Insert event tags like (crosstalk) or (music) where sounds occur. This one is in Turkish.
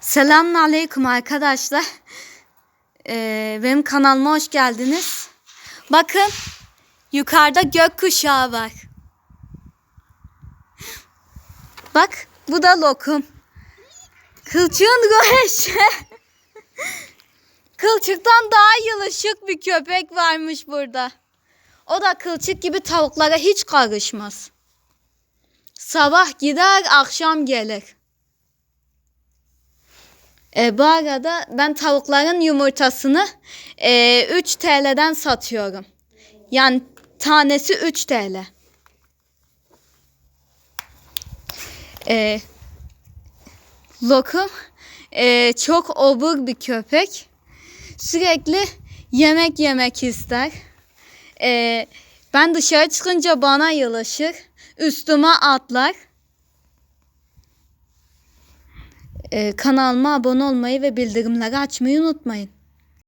Selamun Aleyküm arkadaşlar. Ee, benim kanalıma hoş geldiniz. Bakın yukarıda gökkuşağı var. Bak bu da lokum. Kılçığın güneşi. (laughs) Kılçıktan daha yılışık bir köpek varmış burada. O da kılçık gibi tavuklara hiç karışmaz. Sabah gider akşam gelir. E, bu arada ben tavukların yumurtasını e, 3 TL'den satıyorum. Yani tanesi 3 TL. E, Lokum e, çok obur bir köpek. Sürekli yemek yemek ister. E, ben dışarı çıkınca bana yılışır. Üstüme atlar. Ee, kanalıma abone olmayı ve bildirimleri açmayı unutmayın.